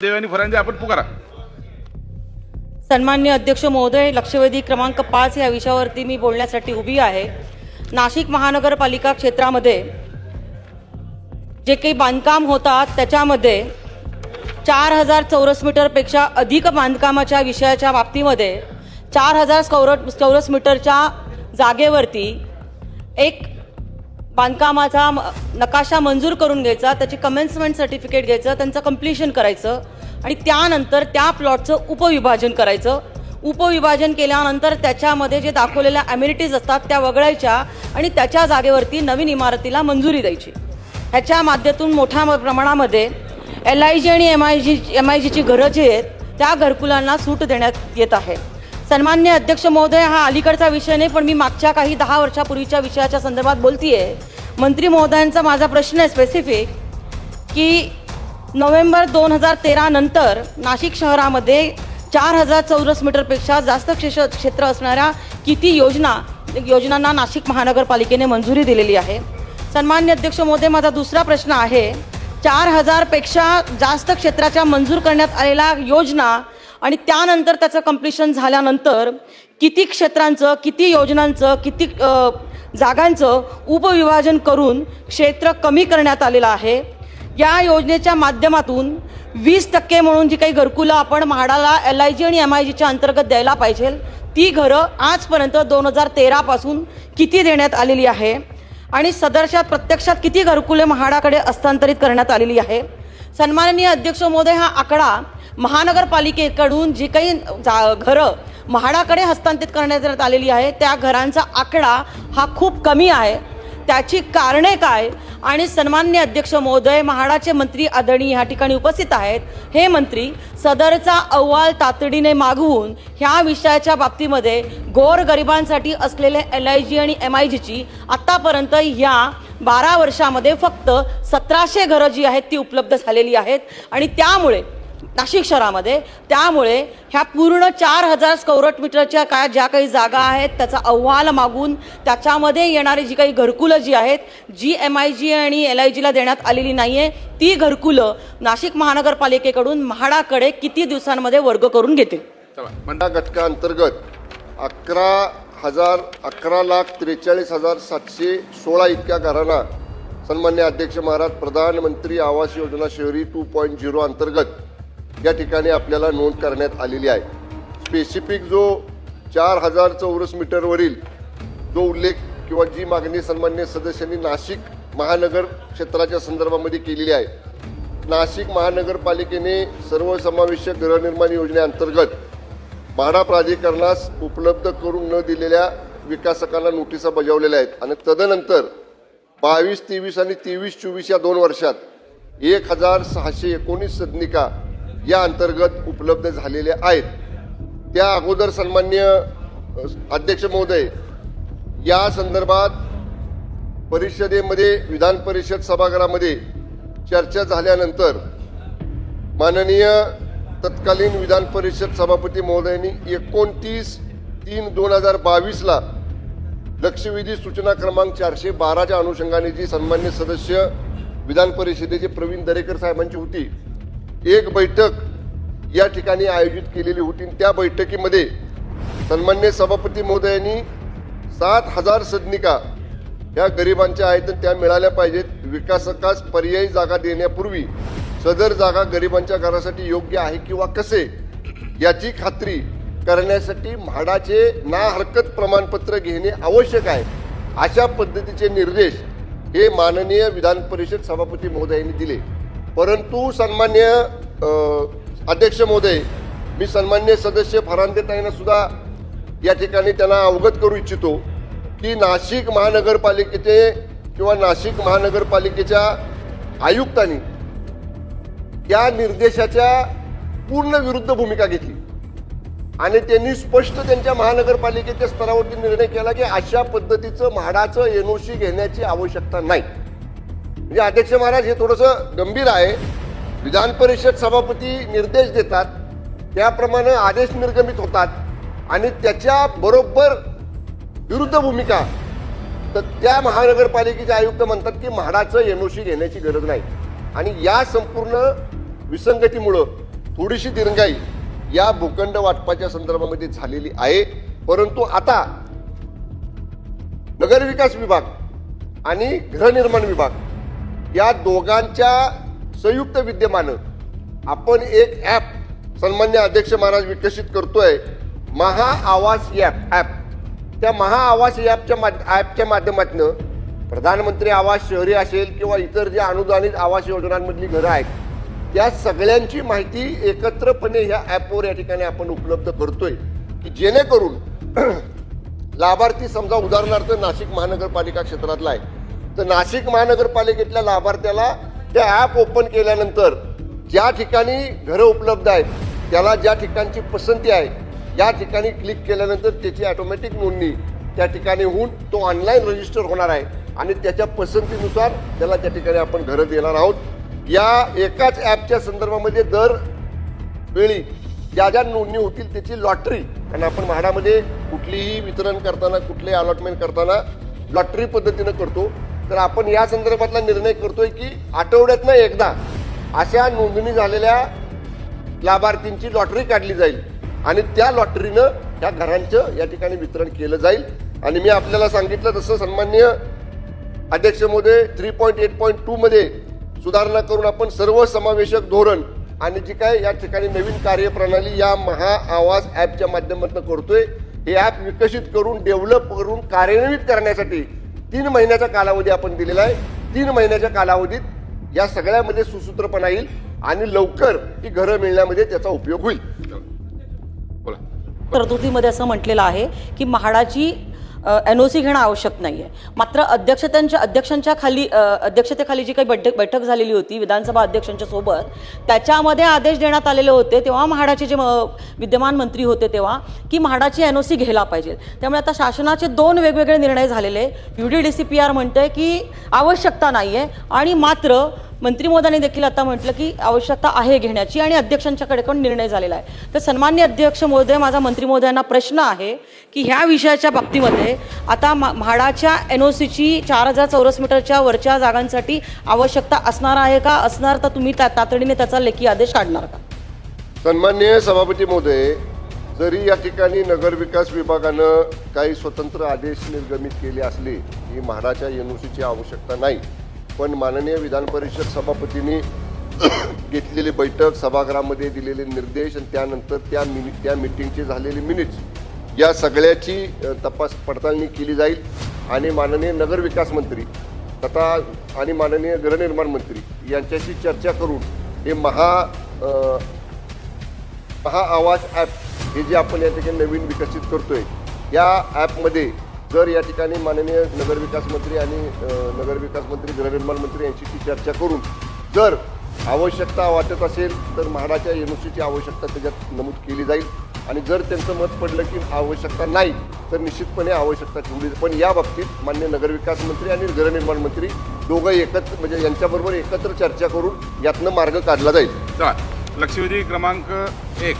देव आणि फरांजे आपण पुकारा. सन्मान्य अध्यक्ष महोदय लक्षवेधी क्रमांक पाच या विषयावरती मी बोलण्यासाठी उभी आहे. नाशिक महानगरपालिका क्षेत्रामध्ये जे काही बांधकाम होतात त्याच्यामध्ये चार हजार चौरस मीटरपेक्षा अधिक बांधकामाच्या विषयाच्या बाबतीमध्ये चार हजार चौर चौरस मीटरच्या जागेवरती एक बांधकामाचा म- नकाशा मंजूर करून घ्यायचा त्याची कमेन्समेंट सर्टिफिकेट घ्यायचं त्यांचं कम्प्लिशन करायचं आणि त्यानंतर त्या प्लॉटचं उपविभाजन करायचं. उपविभाजन केल्यानंतर त्याच्यामध्ये जे दाखवलेल्या ॲम्युनिटीज असतात त्या वगळायच्या आणि त्याच्या जागेवरती नवीन इमारतीला मंजुरी द्यायची. ह्याच्या माध्यमातून मोठ्या म- प्रमाणामध्ये एल आय जी आणि M I G M I जीची घरं जी आहेत त्या घरकुलांना सूट देण्यात येत आहे. सन्मान्य अध्यक्ष महोदय हा अलीकडचा विषय नाही पण मी मागच्या काही दहा वर्षापूर्वीच्या विषयाच्या संदर्भात बोलतीये. मंत्री महोदयांचा माझा प्रश्न आहे स्पेसिफिक की नोव्हेंबर दोन हजार तेरा नंतर नाशिक शहरामध्ये चार हजार चौरस मीटरपेक्षा जास्त क्षेश क्षेत्र असणाऱ्या किती योजना योजनांना नाशिक महानगरपालिकेने मंजुरी दिलेली आहे. सन्मान्य अध्यक्ष महोदय माझा दुसरा प्रश्न आहे चार हजारपेक्षा जास्त क्षेत्राच्या मंजूर करण्यात आलेल्या योजना आणि त्यानंतर त्याचं कम्प्लिशन झाल्यानंतर किती क्षेत्रांचं किती योजनांचं किती जागांचं उपविभाजन करून क्षेत्र कमी करण्यात आलेलं आहे. या योजनेच्या माध्यमातून वीस टक्के म्हणून जी काही घरकुलं आपण म्हाडाला एल आय जी आणि एम आय जीच्या अंतर्गत द्यायला पाहिजे ती घरं आजपर्यंत दोन हजार तेरापासून किती देण्यात आलेली आहे? आणि सदरशात प्रत्यक्षात किती घरकुले म्हाडाकडे हस्तांतरित करण्यात आलेली आहे? सन्माननीय अध्यक्ष महोदय हा आकडा महानगरपालिकेकडून जी काही जा घरं म्हाडाकडे हस्तांतरित करण्यात आलेली आहे त्या घरांचा आकडा हा खूप कमी आहे. त्याची कारणे काय? आणि सन्मान्य अध्यक्ष महोदय म्हाडाचे मंत्री आदरणीय ह्या ठिकाणी उपस्थित आहेत. हे मंत्री सदरचा अहवाल तातडीने मागवून ह्या विषयाच्या बाबतीमध्ये गोर गरिबांसाठी असलेले एल आय जी आणि एम आय जीची आत्तापर्यंत ह्या बारा वर्षामध्ये फक्त सतराशे घरं जी आहेत ती उपलब्ध झालेली आहेत. आणि त्यामुळे नाशिक शहरामध्ये. त्यामुळे ह्या पूर्ण चार हजार स्कौरट मीटरच्या काय ज्या काही जागा आहेत त्याचा अहवाल मागून त्याच्यामध्ये येणारी जी काही घरकुलं जी आहेत जी एम आय जी आणि एल आय जीला देण्यात आलेली नाही आहे ती घरकुलं नाशिक महानगरपालिकेकडून म्हाडाकडे किती दिवसांमध्ये वर्ग करून घेतील? चला. मंडा घटकाअंतर्गत अकरा हजार अकरा लाख त्रेचाळीस हजार सातशे सोळा इतक्या घरांना सन्मान्य अध्यक्ष महाराज प्रधानमंत्री आवास योजना शहरी टू पॉईंट झिरो अंतर्गत या ठिकाणी आपल्याला नोंद करण्यात आलेली आहे. स्पेसिफिक जो चार हजार चौरस मीटरवरील जो उल्लेख किंवा जी मागणी सन्मान्य सदस्यांनी नाशिक महानगर क्षेत्राच्या संदर्भामध्ये केलेली आहे. नाशिक महानगरपालिकेने सर्वसमावेशक गृहनिर्माण योजनेअंतर्गत म्हाडा प्राधिकरणास उपलब्ध करून न दिलेल्या विकासकांना नोटिसा बजावलेल्या आहेत. आणि तदनंतर बावीस तेवीस आणि तेवीस चोवीस या दोन वर्षात एक हजार सहाशे एकोणीस सदनिका या अंतर्गत उपलब्ध झालेल्या आहेत. त्या अगोदर सन्मान्य अध्यक्ष महोदय या संदर्भात परिषदेमध्ये विधान परिषद सभागृहामध्ये चर्चा झाल्यानंतर माननीय तत्कालीन विधान परिषद सभापती महोदयांनी एकोणतीस तीन दोन हजार बावीसला लक्षवेधी सूचना क्रमांक चारशे बाराच्या अनुषंगाने जी सन्मान्य सदस्य विधान परिषदेचे प्रवीण दरेकर साहेबांची होती एक बैठक या ठिकाणी आयोजित केलेली होती. त्या बैठकीमध्ये सन्मान्य सभापती महोदयांनी सात हजार सदनिका ह्या गरिबांच्या आहेत त्या मिळाल्या पाहिजेत. विकासकास पर्यायी जागा देण्यापूर्वी सदर जागा गरिबांच्या घरासाठी योग्य आहे किंवा कसे याची खात्री करण्यासाठी म्हाडाचे ना हरकत प्रमाणपत्र घेणे आवश्यक आहे. अशा पद्धतीचे निर्देश हे माननीय विधान परिषद सभापती महोदयांनी दिले. परंतु सन्मान्य अध्यक्ष महोदय मी सन्मान्य सदस्य फरांदेताईंना सुद्धा या ठिकाणी त्यांना अवगत करू इच्छितो की नाशिक महानगरपालिकेचे किंवा नाशिक महानगरपालिकेच्या आयुक्तांनी या निर्देशाच्या पूर्ण विरुद्ध भूमिका घेतली. आणि त्यांनी स्पष्ट त्यांच्या महानगरपालिकेच्या स्तरावरती निर्णय केला की अशा पद्धतीचं म्हाडाचं एनओसी घेण्याची आवश्यकता नाही. म्हणजे अध्यक्ष महाराज हे थोडंसं गंभीर आहे. विधान परिषद सभापती निर्देश देतात. त्याप्रमाणे आदेश निर्गमित होतात. आणि त्याच्या बरोबर विरुद्ध भूमिका तर त्या महानगरपालिकेचे आयुक्त म्हणतात की म्हाडाचं एनओसी घेण्याची गरज नाही. आणि या संपूर्ण विसंगतीमुळं थोडीशी दिरंगाई या भूखंड वाटपाच्या संदर्भामध्ये झालेली आहे. परंतु आता नगरविकास विभाग आणि गृहनिर्माण विभाग या दोघांच्या संयुक्त विद्यमानं आपण एक ॲप सन्मान्य अध्यक्ष महाराज विकसित करतोय. महा आवास ॲप ॲप त्या महा आवास ॲपच्या ॲपच्या माध्यमातून प्रधानमंत्री आवास शहरी असेल किंवा इतर जे अनुदानित आवास योजनांमधली घरं आहेत त्या सगळ्यांची माहिती एकत्रपणे ह्या ॲपवर या ठिकाणी आपण उपलब्ध करतोय. की जेणेकरून लाभार्थी समजा उदाहरणार्थ नाशिक महानगरपालिका क्षेत्रातला आहे. तर नाशिक महानगरपालिकेतल्या लाभार्थ्याला त्या ॲप ओपन केल्यानंतर ज्या ठिकाणी घरं उपलब्ध आहेत त्याला ज्या ठिकाणची पसंती आहे या ठिकाणी क्लिक केल्यानंतर त्याची ऑटोमॅटिक नोंदणी त्या ठिकाणी होऊन तो ऑनलाईन रजिस्टर होणार आहे आणि त्याच्या पसंतीनुसार त्याला त्या ठिकाणी आपण घरं देणार आहोत. या एकाच ॲपच्या संदर्भामध्ये दर वेळी ज्या ज्या नोंदणी होतील त्याची लॉटरी आणि आपण म्हाडामध्ये कुठलीही वितरण करताना कुठलेही अलॉटमेंट करताना लॉटरी पद्धतीनं करतो. तर आपण या संदर्भातला निर्णय करतोय की आठवड्यातनं एकदा अशा नोंदणी झालेल्या लाभार्थींची लॉटरी काढली जाईल. आणि त्या लॉटरीनं त्या घरांचं या ठिकाणी वितरण केलं जाईल. आणि मी आपल्याला सांगितलं तसं सन्मान्य अध्यक्ष महोदय थ्री पॉईंट एट पॉईंट टूमध्ये सुधारणा करून आपण सर्व समावेशक धोरण आणि जी काय या ठिकाणी नवीन कार्यप्रणाली या महा आवाज ॲपच्या माध्यमातून करतोय हे ॲप विकसित करून डेव्हलप करून कार्यान्वित करण्यासाठी तीन महिन्याचा कालावधी आपण दिलेला आहे. तीन महिन्याच्या कालावधीत या सगळ्यामध्ये सुसूत्रपणा येईल आणि लवकर ही घरं मिळण्यामध्ये त्याचा उपयोग होईल. बोला तरतुदीमध्ये असं म्हटलेलं आहे की म्हाडाची एन ओ सी घेणं आवश्यक नाही आहे मात्र अध्यक्षतांच्या अध्यक्षांच्या खाली अध्यक्षतेखाली जी काही बैठक बैठक झालेली होती विधानसभा अध्यक्षांच्या सोबत त्याच्यामध्ये आदेश देण्यात आलेले होते तेव्हा म्हाडाचे जे म- विद्यमान मंत्री होते तेव्हा की म्हाडाची एन ओ सी घ्यायला पाहिजे. त्यामुळे आता शासनाचे दोन वेगवेगळे निर्णय झालेले. U D D C P R म्हणतंय की आवश्यकता नाही आहे आणि मात्र मंत्री महोदयांनी देखील आता म्हटलं की आवश्यकता आहे घेण्याची आणि अध्यक्षांच्याकडे पण निर्णय झालेला आहे. तर सन्मान्य अध्यक्ष महोदय माझा मंत्री महोदयांना प्रश्न आहे की ह्या विषयाच्या बाबतीमध्ये आता म्हाडाच्या एन ओ सीची चार हजार चौरस मीटरच्या वरच्या जागांसाठी आवश्यकता असणार आहे का? असणार तर तुम्ही त्या तातडीने त्याचा लेखी आदेश काढणार का? सन्मान्य सभापती महोदय जरी या ठिकाणी नगरविकास विभागानं काही स्वतंत्र आदेश निर्गमित केले असले की म्हाडाच्या एन ओ सीची आवश्यकता नाही. पण माननीय विधान परिषद सभापतींनी घेतलेली बैठक सभागृहामध्ये दिलेले निर्देश आणि त्यानंतर त्या मिनि त्या मिटिंगचे झालेली मिनिट्स या सगळ्याची तपास पडताळणी केली जाईल. आणि माननीय नगरविकास मंत्री तथा आणि माननीय गृहनिर्माण मंत्री यांच्याशी चर्चा करून हे महा महाआवाज आवाज ॲप हे जे आपण या ठिकाणी नवीन विकसित करतोय या ॲपमध्ये जर या ठिकाणी माननीय नगरविकास मंत्री आणि नगरविकास मंत्री गृहनिर्माण मंत्री यांच्याशी चर्चा करून जर आवश्यकता वाटत असेल तर म्हाडाच्या एन सीची आवश्यकता त्याच्यात नमूद केली जाईल. आणि जर त्यांचं मत पडलं की आवश्यकता नाही तर निश्चितपणे आवश्यकता ठेवली पण या बाबतीत मान्य नगरविकास मंत्री आणि गृहनिर्माण मंत्री दोघं एकत्र म्हणजे यांच्याबरोबर एकत्र चर्चा करून यातनं मार्ग काढला जाईल. चला लक्षवेधी क्रमांक एक.